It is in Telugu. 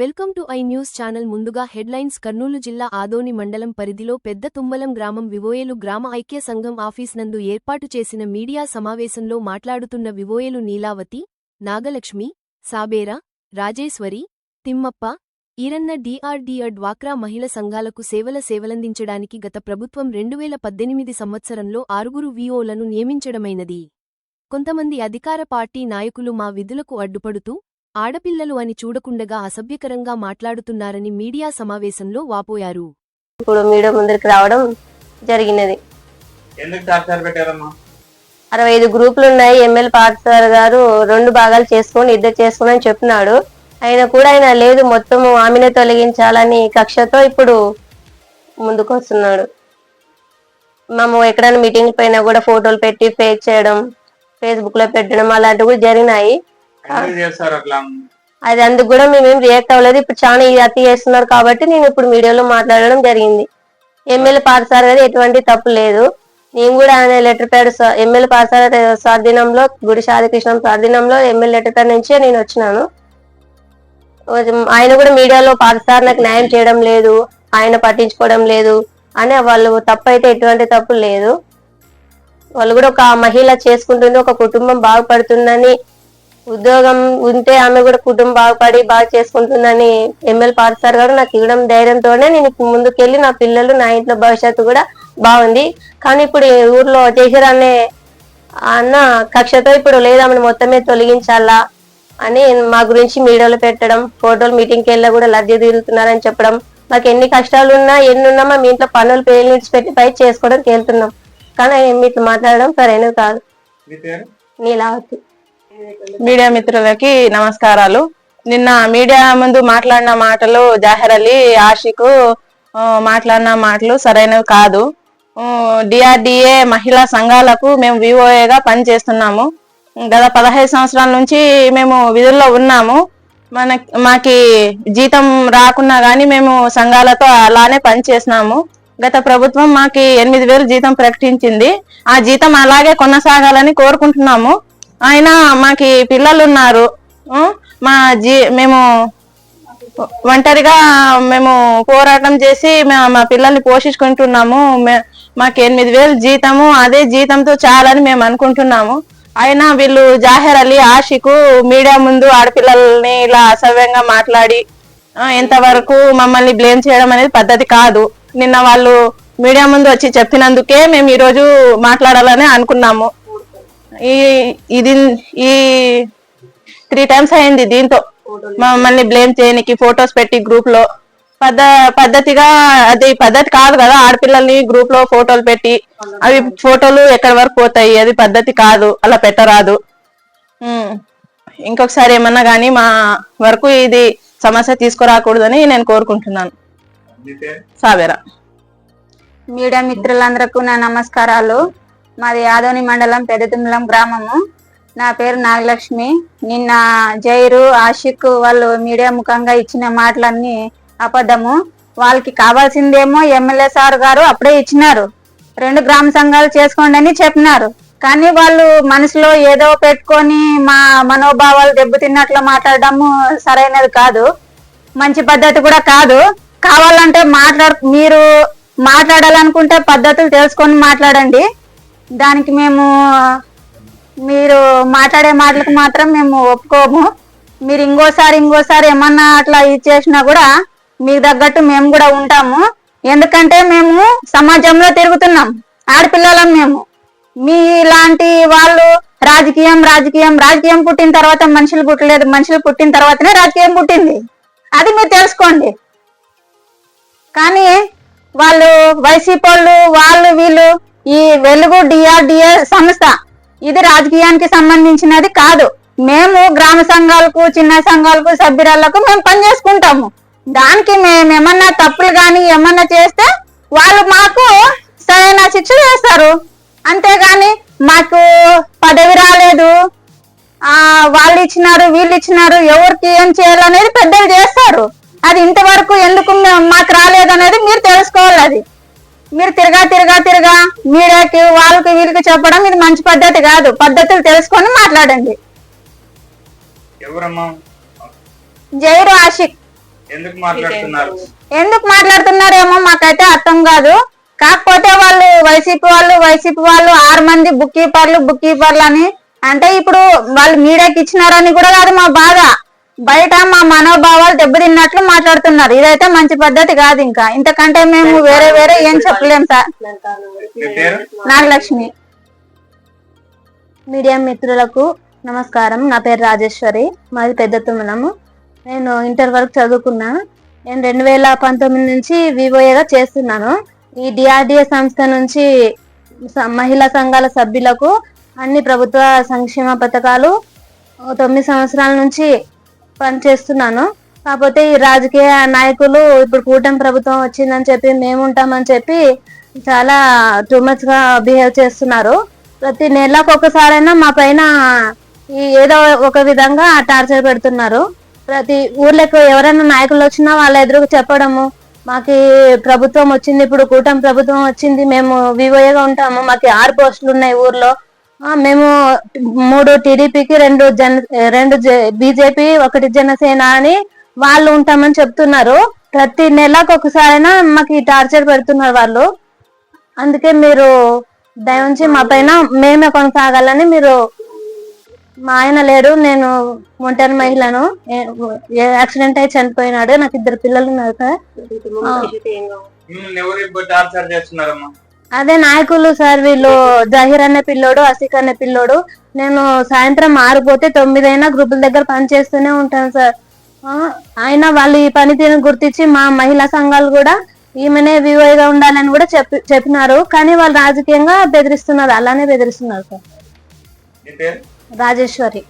Welcome to I news channel. ముందుగా హెడ్లైన్స్ కర్నూలు జిల్లా ఆదోని మండలం పరిధిలో పెద్ద తుమ్మలం గ్రామం వివోయేలు గ్రామ ఐక్య సంఘం ఆఫీస్ నందు ఏర్పాటు చేసిన మీడియా సమావేశంలో మాట్లాడుతున్న వివోయేలు నీలావతి నాగలక్ష్మి సాబేరా రాజేశ్వరి తిమ్మప్ప ఈరన్న డిఆర్డీఆ డ్వాక్రా మహిళ సంఘాలకు సేవల సేవలందించడానికి గత ప్రభుత్వం రెండువేల పద్దెనిమిది సంవత్సరంలో ఆరుగురు విఓలను నియమించడమైనది. కొంతమంది అధికార పార్టీ నాయకులు మా విధులకు అడ్డుపడుతూ ఆడపిల్లలు అని చూడకుండగా అసభ్యకరంగా మాట్లాడుతున్నారని మీడియా సమావేశంలో వాపోయారు. ఇప్పుడు మీడియా ముందరికి రావడం జరిగినది. అరవై ఐదు గ్రూపులు ఉన్నాయి ఎమ్మెల్యే పార్థసార్ గారు రెండు భాగాలు చేసుకొని ఇద్దరు చేసుకుని అని చెప్పినాడు. ఆయన కూడా ఆయన లేదు మొత్తము ఆమెనే తొలగించాలని కక్షతో ఇప్పుడు ముందుకు వస్తున్నాడు మేము ఎక్కడైనా మీటింగ్ పైన కూడా ఫోటోలు పెట్టి ఫేక్ చేయడం ఫేస్బుక్లో పెట్టడం అలాంటివి కూడా జరిగినాయి. అది అందుకు కూడా మేమేం రియాక్ట్ అవ్వలేదు. ఇప్పుడు చాలా అతి చేస్తున్నారు కాబట్టి నేను ఇప్పుడు మీడియాలో మాట్లాడడం జరిగింది. ఎమ్మెల్యే పాఠశాల గారు ఎటువంటి తప్పు లేదు. నేను కూడా ఆయన లెటర్ ప్యాడ్ ఎమ్మెల్యే పాఠశాల స్వాధీనంలో గుడి సాధికృష్ణం స్వాధీనంలో ఎమ్మెల్యే లెటర్ ప్యాడ్ నుంచే నేను వచ్చినాను. ఆయన కూడా మీడియాలో పాఠశాల నాకు న్యాయం చేయడం లేదు ఆయన పట్టించుకోవడం లేదు అని వాళ్ళు తప్పు అయితే ఎటువంటి తప్పు లేదు. వాళ్ళు కూడా ఒక మహిళ చేసుకుంటుంది ఒక కుటుంబం బాగుపడుతుందని ఉద్యోగం ఉంటే ఆమె కూడా కుటుంబం బాగుపడి బాగా చేసుకుంటుందని ఎమ్మెల్యే పాటిస్తారు గారు నాకు ఇవ్వడం ధైర్యంతోనే నేను ముందుకెళ్ళి నా పిల్లలు నా ఇంట్లో భవిష్యత్తు కూడా బాగుంది. కానీ ఇప్పుడు ఊర్లో జహీర్ అనే అన్న కక్షతో ఇప్పుడు లేదామని మొత్తమే తొలగించాలా? అని మా గురించి మీడియాలో పెట్టడం ఫోటోలు మీటింగ్కి వెళ్ళా కూడా లబ్ధి తీరుతున్నారని చెప్పడం మాకు ఎన్ని కష్టాలు ఉన్నా ఎన్ని ఉన్నా మా మీ ఇంట్లో పనులు పేర్లు విడిచిపెట్టి పై చేసుకోవడానికి వెళ్తున్నాం. కానీ మీతో మాట్లాడడం సరైనది కాదు. మీ పేరు? నీలావతి. మీడియా మిత్రులకి నమస్కారాలు. నిన్న మీడియా ముందు మాట్లాడిన మాటలు జాహర్ అలీ ఆషికు మాట్లాడిన మాటలు సరైనవి కాదు. డిఆర్డిఏ మహిళా సంఘాలకు మేము వివోఏగా పనిచేస్తున్నాము. గత పదహైదు సంవత్సరాల నుంచి మేము విధుల్లో ఉన్నాము. మన మాకి జీతం రాకున్నా గానీ మేము సంఘాలతో అలానే పనిచేసినాము. గత ప్రభుత్వం మాకి ఎనిమిది వేలు జీతం ప్రకటించింది. ఆ జీతం అలాగే కొనసాగాలని కోరుకుంటున్నాము. ఆయన మాకి పిల్లలు ఉన్నారు మా జీ మేము ఒంటరిగా మేము పోరాటం చేసి మా- మా పిల్లల్ని పోషించుకుంటున్నాము. మే- మాకు ఎనిమిది వేలు జీతము అదే జీతంతో చాలని మేము అనుకుంటున్నాము. అయినా వీళ్ళు జాహెర్ అలీ ఆషికు మీడియా ముందు ఆడపిల్లల్ని ఇలా అసభ్యంగా మాట్లాడి ఎంతవరకు మమ్మల్ని బ్లేమ్ చేయడం అనేది పద్ధతి కాదు. నిన్న వాళ్ళు మీడియా ముందు వచ్చి చెప్పినందుకే మేము ఈరోజు మాట్లాడాలని అనుకున్నాము. ఈ ఇది ఈ త్రీ టైమ్స్ అయింది దీంతో. మమ్మల్ని బ్లేమ్ చేయనికి ఫొటోస్ పెట్టి గ్రూప్లో. పద్ధ పద్ధతిగా అది పద్ధతి కాదు కదా ఆడపిల్లల్ని గ్రూప్లో ఫోటోలు పెట్టి అవి ఫోటోలు ఎక్కడి వరకు పోతాయి అది పద్ధతి కాదు అలా పెట్టరాదు. ఇంకొకసారి ఏమన్నా కానీ మా వరకు ఇది సమస్య తీసుకురాకూడదని నేను కోరుకుంటున్నాను. సావేరా. మీడియా మిత్రులందరకు నా నమస్కారాలు. మాది ఆదోని మండలం పెద్దతుమ్మలం గ్రామము. నా పేరు నాగలక్ష్మి. నిన్న జైరు ఆషిక్ వాళ్ళు మీడియా ముఖంగా ఇచ్చిన మాటలన్నీ అబద్ధము. వాళ్ళకి కావాల్సిందేమో ఎమ్మెల్యే సార్ గారు అప్పుడే ఇచ్చినారు. రెండు గ్రామ సంఘాలు చేసుకోండి అని చెప్పినారు. కానీ వాళ్ళు మనసులో ఏదో పెట్టుకొని మా మనోభావాలు దెబ్బతిన్నట్లు మాట్లాడడము సరైనది కాదు. మంచి పద్ధతి కూడా కాదు. కావాలంటే మాట్లాడు మీరు మాట్లాడాలనుకుంటే పద్ధతులు తెలుసుకొని మాట్లాడండి. దానికి మేము మీరు మాట్లాడే మాటలకు మాత్రం మేము ఒప్పుకోము. మీరు ఇంకోసారి ఇంకోసారి ఏమన్నా అట్లా ఇది చేసినా కూడా మీకు తగ్గట్టు మేము కూడా ఉంటాము. ఎందుకంటే మేము సమాజంలో తిరుగుతున్నాం. ఆడపిల్లలం మేము. మీ ఇలాంటి వాళ్ళు రాజకీయం రాజకీయం రాజకీయం పుట్టిన తర్వాత మనుషులు పుట్టలేదు. మనుషులు పుట్టిన తర్వాతనే రాజకీయం పుట్టింది. అది మీరు తెలుసుకోండి. కానీ వాళ్ళు వైసీపీ వాళ్ళు వాళ్ళు వీళ్ళు ఈ వెలుగు డిఆర్డిఏ సంస్థ. ఇది రాజకీయానికి సంబంధించినది కాదు. మేము గ్రామ సంఘాలకు చిన్న సంఘాలకు సభ్యురాలకు మేము పనిచేసుకుంటాము దానికి మేము ఏమన్నా తప్పులు కానీ ఏమన్నా చేస్తే వాళ్ళు మాకు సరైన శిక్ష చేస్తారు అంతేగాని మాకు పదవి రాలేదు. ఆ వాళ్ళు ఇచ్చినారు వీళ్ళు ఇచ్చినారు ఎవరికి ఏం చేయాలనేది పెద్దలు చేస్తారు. అది ఇంతవరకు ఎందుకు మాకు రాలేదు అనేది మీరు తెలుసుకోవాలి అది. మీరు తిరగా తిరగా తిరగా మీడియాకి వాళ్ళకి వీళ్ళకి చెప్పడం ఇది మంచి పద్ధతి కాదు. పద్ధతులు తెలుసుకొని మాట్లాడండి. జైరు ఆషిక్ ఎందుకు మాట్లాడుతున్నారు? ఎందుకు మాట్లాడుతున్నారేమో మాకైతే అర్థం కాదు. కాకపోతే వాళ్ళు వైసీపీ వాళ్ళు వైసీపీ వాళ్ళు ఆరు మంది బుక్ కీపర్లు బుక్ కీపర్లు అని అంటే ఇప్పుడు వాళ్ళు మీడియాకి ఇచ్చినారని కూడా కాదు మా బాధ. బయట మా మనోభావాలు దెబ్బతిన్నట్లు మాట్లాడుతున్నారు. ఇదైతే మంచి పద్ధతి కాదు ఇంకా. ఇంతకంటే మేము వేరే వేరే ఏం చెప్పలేం సార్. నాగలక్ష్మి. మీడియా మిత్రులకు నమస్కారం. నా పేరు రాజేశ్వరి. మాది పెద్ద తుమ్మలము. నేను ఇంటర్ వరకు చదువుకున్నాను నేను రెండు వేల పంతొమ్మిది నుంచి వివోఏగా చేస్తున్నాను. ఈ డిఆర్డిఏ సంస్థ నుంచి మహిళా సంఘాల సభ్యులకు అన్ని ప్రభుత్వ సంక్షేమ పథకాలు తొమ్మిది సంవత్సరాల నుంచి పనిచేస్తున్నాను. కాకపోతే ఈ రాజకీయ నాయకులు ఇప్పుడు కూటమి ప్రభుత్వం వచ్చిందని చెప్పి మేము ఉంటామని చెప్పి చాలా టూ మచ్గా బిహేవ్ చేస్తున్నారు. ప్రతి నెలకు ఒకసారైనా మా పైన ఈ ఏదో ఒక విధంగా టార్చర్ పెడుతున్నారు. ప్రతి ఊర్లకు ఎవరైనా నాయకులు వచ్చినా వాళ్ళ ఎదురుకు చెప్పడము. మాకు ప్రభుత్వం వచ్చింది ఇప్పుడు కూటమి ప్రభుత్వం వచ్చింది మేము వివోఏగా ఉంటాము. మాకు ఆరు పోస్టులు ఉన్నాయి ఊర్లో. మేము మూడు టీడీపీకి రెండు జన రెండు బీజేపీ ఒకటి జనసేన అని వాళ్ళు ఉంటామని చెప్తున్నారు. ప్రతి నెలకు ఒకసారైనా మాకు ఈ టార్చర్ పెడుతున్నారు వాళ్ళు. అందుకే మీరు దయవుంచి మా పైన మేమే కొనసాగాలని మీరు మా ఆయన లేడు నేను ఒంటరి మహిళను. ఏ- యాక్సిడెంట్ అయి చనిపోయినాడు. నాకు ఇద్దరు పిల్లలు ఉన్నారు చేస్తున్నారమ్మా? అదే నాయకులు సార్ వీళ్ళు జహీర్ అనే పిల్లోడు అసిక్ అనే పిల్లోడు. నేను సాయంత్రం ఆరిపోతే తొమ్మిది అయినా గ్రూపుల దగ్గర పని చేస్తూనే ఉంటాను సార్. ఆ, అయినా వాళ్ళు ఈ పనితీరును గుర్తించి మా మహిళా సంఘాలు కూడా ఈమెనే వివోగా ఉండాలని కూడా చెప్పి చెప్పినారు. కానీ వాళ్ళు రాజకీయంగా బెదిరిస్తున్నారు అలానే బెదిరిస్తున్నారు సార్. రాజేశ్వరి.